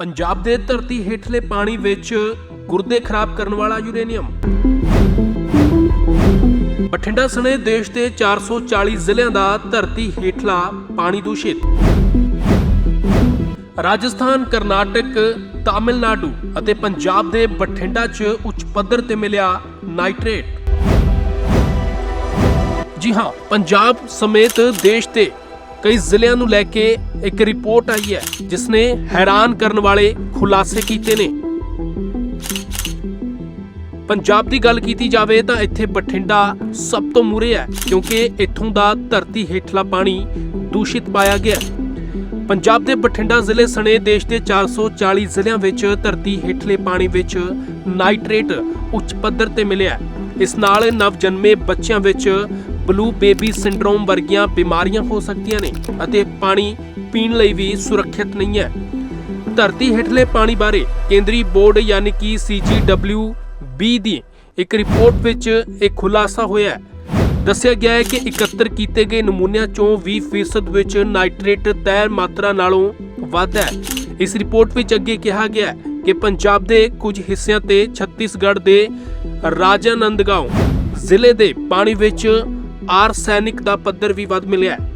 ਪੰਜਾਬ ਦੇ ਧਰਤੀ ਹੇਠਲੇ ਪਾਣੀ ਵਿੱਚ ਗੁਰਦੇ ਖਰਾਬ ਕਰਨ ਵਾਲਾ ਯੂਰੇਨੀਅਮ। ਬਠਿੰਡਾ ਸਣੇ ਦੇਸ਼ ਦੇ 440 ਜ਼ਿਲ੍ਹਿਆਂ ਦਾ ਧਰਤੀ ਹੇਠਲਾ ਪਾਣੀ ਦੂਸ਼ਿਤ। ਰਾਜਸਥਾਨ, ਕਰਨਾਟਕ, ਤਾਮਿਲਨਾਡੂ ਅਤੇ ਪੰਜਾਬ ਦੇ ਬਠਿੰਡਾ 'ਚ ਉੱਚ ਪੱਧਰ ਤੇ ਮਿਲਿਆ ਨਾਈਟ੍ਰੇਟ। ਜੀ ਹਾਂ, ਪੰਜਾਬ ਸਮੇਤ ਦੇਸ਼ ਦੇ ਕਈ ਜ਼ਿਲ੍ਹਿਆਂ ਨੂੰ ਲੈ ਕੇ ਇੱਕ ਰਿਪੋਰਟ ਆਈ ਹੈ, ਜਿਸ ਨੇ ਹੈਰਾਨ ਕਰਨ ਵਾਲੇ ਖੁਲਾਸੇ ਕੀਤੇ ਨੇ। ਪੰਜਾਬ ਦੀ ਗੱਲ ਕੀਤੀ ਜਾਵੇ ਤਾਂ ਇੱਥੇ ਬਠਿੰਡਾ ਸਭ ਤੋਂ ਮੂਰੇ ਹੈ, ਕਿਉਂਕਿ ਇੱਥੋਂ ਦਾ ਧਰਤੀ ਹੇਠਲਾ ਪਾਣੀ ਦੂਸ਼ਿਤ ਪਾਇਆ ਗਿਆ ਪੰਜਾਬ ਦੇ ਬਠਿੰਡਾ ਜ਼ਿਲ੍ਹੇ ਸਣੇ ਦੇਸ਼ ਦੇ 440 ਜ਼ਿਲ੍ਹਿਆਂ ਵਿੱਚ ਧਰਤੀ ਹੇਠਲੇ ਪਾਣੀ ਵਿੱਚ ਨਾਈਟ੍ਰੇਟ ਉੱਚ ਪੱਧਰ ਤੇ ਮਿਲਿਆ ਇਸ ਨਾਲ ਨਵਜਨਮੇ ਬੱਚਿਆਂ ਵਿੱਚ ਬਲੂ ਬੇਬੀ ਸਿੰਡਰੋਮ ਵਰਗੀਆਂ ਬਿਮਾਰੀਆਂ ਹੋ ਸਕਦੀਆਂ ਨੇ ਅਤੇ ਪਾਣੀ ਪੀਣ ਲਈ ਵੀ ਸੁਰੱਖਿਅਤ ਨਹੀਂ ਹੈ। ਧਰਤੀ ਹੇਠਲੇ ਪਾਣੀ ਬਾਰੇ ਕੇਂਦਰੀ ਬੋਰਡ ਯਾਨੀ ਕਿ CGWB ਦੀ ਇੱਕ ਰਿਪੋਰਟ ਵਿੱਚ ਇਹ ਖੁਲਾਸਾ ਹੋਇਆ ਹੈ। ਦੱਸਿਆ ਗਿਆ ਹੈ ਕਿ ਇਕੱਤਰ ਕੀਤੇ ਗਏ ਨਮੂਨਿਆਂ ਚੋਂ 20% ਵਿੱਚ ਨਾਈਟ੍ਰੇਟ ਤੈਅ ਮਾਤਰਾ ਨਾਲੋਂ ਵੱਧ ਹੈ। ਇਸ ਰਿਪੋਰਟ ਵਿੱਚ ਅੱਗੇ ਕਿਹਾ ਗਿਆ ਕਿ ਪੰਜਾਬ ਦੇ ਕੁਝ ਹਿੱਸਿਆਂ ਤੇ ਛੱਤੀਸਗੜ੍ਹ ਦੇ ਰਾਜਾਨੰਦਗਾਂਵ ਜ਼ਿਲ੍ਹੇ ਦੇ ਪਾਣੀ ਵਿੱਚ ਆਰਸੈਨਿਕ ਦਾ ਪੱਧਰ ਵੀ ਵੱਧ ਮਿਲਿਆ ਹੈ।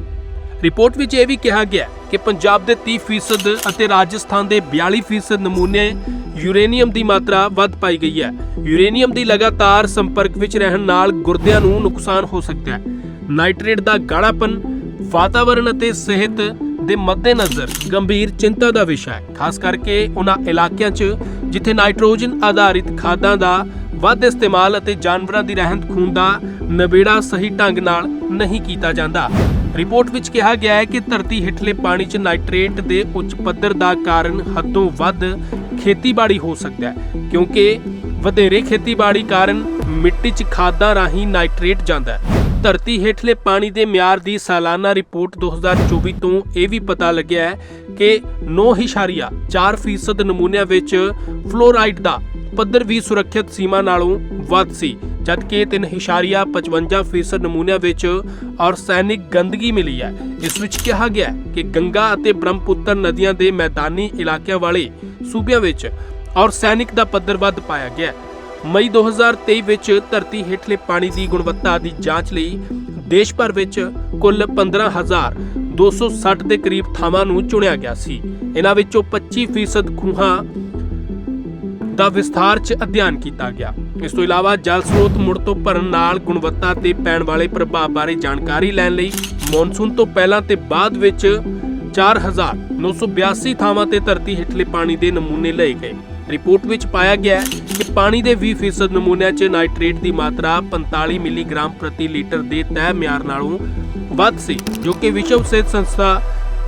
ਰਿਪੋਰਟ ਵਿੱਚ ਇਹ ਵੀ ਕਿਹਾ ਗਿਆ ਕਿ ਪੰਜਾਬ ਦੇ 30% ਅਤੇ ਰਾਜਸਥਾਨ ਦੇ 42% ਨਮੂਨੇ ਯੂਰੇਨੀਅਮ ਦੀ ਮਾਤਰਾ ਵੱਧ ਪਾਈ ਗਈ ਹੈ। ਯੂਰੇਨੀਅਮ ਦੀ ਲਗਾਤਾਰ ਸੰਪਰਕ ਵਿੱਚ ਰਹਿਣ ਨਾਲ ਗੁਰਦਿਆਂ ਨੂੰ ਨੁਕਸਾਨ ਹੋ ਸਕਦਾ ਹੈ। ਨਾਈਟ੍ਰੇਟ ਦਾ ਗਾੜਾਪਨ ਵਾਤਾਵਰਣ ਅਤੇ ਸਿਹਤ ਦੇ ਮੱਦੇਨਜ਼ਰ ਗੰਭੀਰ ਚਿੰਤਾ ਦਾ ਵਿਸ਼ਾ ਹੈ। ਖਾਸ ਕਰਕੇ ਉਹਨਾਂ ਇਲਾਕਿਆਂ 'ਚ ਜਿੱਥੇ ਨਾਈਟ੍ਰੋਜਨ ਆਧਾਰਿਤ ਖਾਦਾਂ ਦਾ ਵੱਧ ਇਸਤੇਮਾਲ ਅਤੇ ਜਾਨਵਰਾਂ ਦੀ ਰਹਿੰਦ ਖੂੰਹਦ ਦਾ ਨਵੇੜਾ ਸਹੀ ਢੰਗ ਨਾਲ ਨਹੀਂ ਕੀਤਾ ਜਾਂਦਾ। ਰਿਪੋਰਟ ਵਿੱਚ ਕਿਹਾ ਗਿਆ ਹੈ ਕਿ ਧਰਤੀ ਹੇਠਲੇ ਪਾਣੀ 'ਚ ਨਾਈਟ੍ਰੇਟ ਦੇ ਉੱਚ ਪੱਧਰ ਦਾ ਕਾਰਨ ਹੱਦੋਂ ਵੱਧ ਖੇਤੀਬਾੜੀ ਹੋ ਸਕਦਾ ਹੈ, ਕਿਉਂਕਿ ਵਧੇਰੇ ਖੇਤੀਬਾੜੀ ਕਾਰਨ ਮਿੱਟੀ 'ਚ ਖਾਦਾਂ ਰਾਹੀਂ ਨਾਈਟ੍ਰੇਟ ਜਾਂਦਾ ਹੈ। ਧਰਤੀ ਹੇਠਲੇ ਪਾਣੀ ਦੇ ਮਿਆਰ ਦੀ ਸਾਲਾਨਾ ਰਿਪੋਰਟ 2024 ਤੋਂ ਇਹ ਵੀ ਪਤਾ ਲੱਗਿਆ ਹੈ ਕਿ 9.4% ਨਮੂਨਿਆਂ ਵਿੱਚ ਫਲੋਰਾਈਡ ਦਾ ਪੱਧਰ ਵੀ ਸੁਰੱਖਿਅਤ ਸੀਮਾ ਨਾਲੋਂ ਵੱਧ ਸੀ, ਜਦਕਿ 3.55% ਨਮੂਨਿਆਂ ਵਿੱਚ ਆਰਸੈਨਿਕ ਗੰਦਗੀ ਮਿਲੀ ਹੈ ਇਸ ਵਿੱਚ ਕਿਹਾ ਗਿਆ ਕਿ ਗੰਗਾ ਅਤੇ ਬ੍ਰਹਮਪੁੱਤਰ ਨਦੀਆਂ ਦੇ ਮੈਦਾਨੀ ਇਲਾਕਿਆਂ ਵਾਲੇ ਸੂਬਿਆਂ ਵਿੱਚ ਆਰਸੈਨਿਕ ਦਾ ਪੱਧਰ ਵੱਧ ਪਾਇਆ ਗਿਆ ਹੈ। ਮਈ 2023 ਵਿੱਚ ਧਰਤੀ ਹੇਠਲੇ ਪਾਣੀ ਦੀ ਗੁਣਵੱਤਾ ਦੀ ਜਾਂਚ ਲਈ ਦੇਸ਼ ਭਰ ਵਿੱਚ ਕੁੱਲ 15260 ਦੇ ਕਰੀਬ ਥਾਵਾਂ ਨੂੰ ਚੁਣਿਆ ਗਿਆ ਸੀ। ਇਹਨਾਂ ਵਿੱਚੋਂ 25% ਖੂਹਾਂ ਦਾ ਵਿਸਥਾਰ 'ਚ ਅਧਿਐਨ ਕੀਤਾ ਗਿਆ। ਇਸ ਤੋਂ ਇਲਾਵਾ ਜਲ ਸਰੋਤ ਮੁੜ ਤੋਂ ਭਰਨ ਨਾਲ ਗੁਣਵੱਤਾ ਤੇ ਪੈਣ ਵਾਲੇ ਪ੍ਰਭਾਵ ਬਾਰੇ ਜਾਣਕਾਰੀ ਲੈਣ ਲਈ ਮੌਨਸੂਨ ਤੋਂ ਪਹਿਲਾਂ ਤੇ ਬਾਅਦ ਵਿੱਚ 4982 ਥਾਵਾਂ ਤੇ ਧਰਤੀ ਹੇਠਲੇ ਪਾਣੀ ਦੇ ਨਮੂਨੇ ਲਏ ਗਏ। ਰਿਪੋਰਟ ਵਿੱਚ ਪਾਇਆ ਗਿਆ ਹੈ ਕਿ ਪਾਣੀ ਦੇ 20% ਨਮੂਨਿਆਂ 'ਚ ਨਾਈਟ੍ਰੇਟ ਦੀ ਮਾਤਰਾ 45 ਮਿਲੀਗ੍ਰਾਮ ਪ੍ਰਤੀ ਲੀਟਰ ਦੇ ਤੈਅ ਮਿਆਰ ਨਾਲੋਂ ਵੱਧ ਸੀ, ਜੋ ਕਿ ਵਿਸ਼ਵ ਸਿਹਤ ਸੰਸਥਾ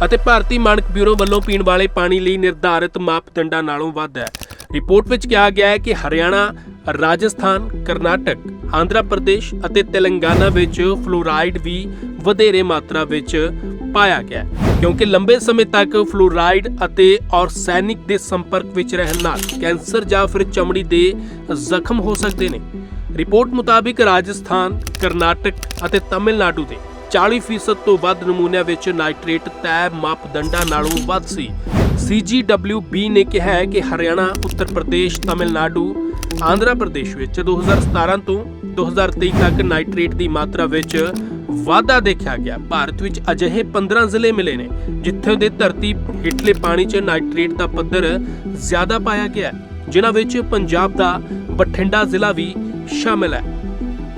ਅਤੇ ਭਾਰਤੀ ਮਾਨਕ ਬਿਊਰੋ ਵੱਲੋਂ ਪੀਣ ਵਾਲੇ ਪਾਣੀ ਲਈ ਨਿਰਧਾਰਿਤ ਮਾਪਦੰਡਾਂ ਨਾਲੋਂ ਵੱਧ ਹੈ। ਰਿਪੋਰਟ ਵਿੱਚ ਕਿਹਾ ਗਿਆ ਹੈ ਕਿ ਹਰਿਆਣਾ, ਰਾਜਸਥਾਨ, ਕਰਨਾਟਕ, ਆਂਧਰਾ ਪ੍ਰਦੇਸ਼ ਅਤੇ ਤੇਲੰਗਾਨਾ ਵਿੱਚ ਫਲੋਰਾਈਡ ਵੀ ਵਧੇਰੇ ਮਾਤਰਾ ਵਿੱਚ ਪਾਇਆ ਗਿਆ ਕਿਉਂਕਿ ਲੰਬੇ ਸਮੇਂ ਤੱਕ ਫਲੋਰਾਈਡ ਅਤੇ ਆਰਸੈਨਿਕ ਦੇ ਸੰਪਰਕ ਵਿੱਚ ਰਹਿਣ ਨਾਲ ਕੈਂਸਰ ਜਾਂ ਫਿਰ ਚਮੜੀ ਦੇ ਜ਼ਖਮ ਹੋ ਸਕਦੇ ਨੇ। ਰਿਪੋਰਟ ਮੁਤਾਬਿਕ ਰਾਜਸਥਾਨ, ਕਰਨਾਟਕ ਅਤੇ ਤਾਮਿਲਨਾਡੂ ਦੇ 40% ਤੋਂ ਵੱਧ ਨਮੂਨਿਆਂ ਵਿੱਚ ਨਾਈਟ੍ਰੇਟ ਤੈਅ ਮਾਪਦੰਡਾਂ ਨਾਲੋਂ ਵੱਧ ਸੀ। CGWB ਨੇ ਕਿਹਾ ਹੈ ਕਿ ਹਰਿਆਣਾ, ਉੱਤਰ ਪ੍ਰਦੇਸ਼, ਤਾਮਿਲਨਾਡੂ, ਆਂਧਰਾ ਪ੍ਰਦੇਸ਼ ਵਿੱਚ 2017 ਤੋਂ 2023 ਤੱਕ ਨਾਈਟ੍ਰੇਟ ਦੀ ਮਾਤਰਾ ਵਿੱਚ ਵਾਧਾ ਦੇਖਿਆ ਗਿਆ। ਭਾਰਤ ਵਿੱਚ ਅਜਿਹੇ 15 ਜ਼ਿਲ੍ਹੇ ਮਿਲੇ ਨੇ, ਜਿੱਥੇ ਦੇ ਧਰਤੀ ਹੇਠਲੇ ਪਾਣੀ 'ਚ ਨਾਈਟ੍ਰੇਟ ਦਾ ਪੱਧਰ ਜ਼ਿਆਦਾ ਪਾਇਆ ਗਿਆ ਜਿਨ੍ਹਾਂ ਵਿੱਚ ਪੰਜਾਬ ਦਾ ਬਠਿੰਡਾ ਜ਼ਿਲ੍ਹਾ ਵੀ ਸ਼ਾਮਿਲ ਹੈ।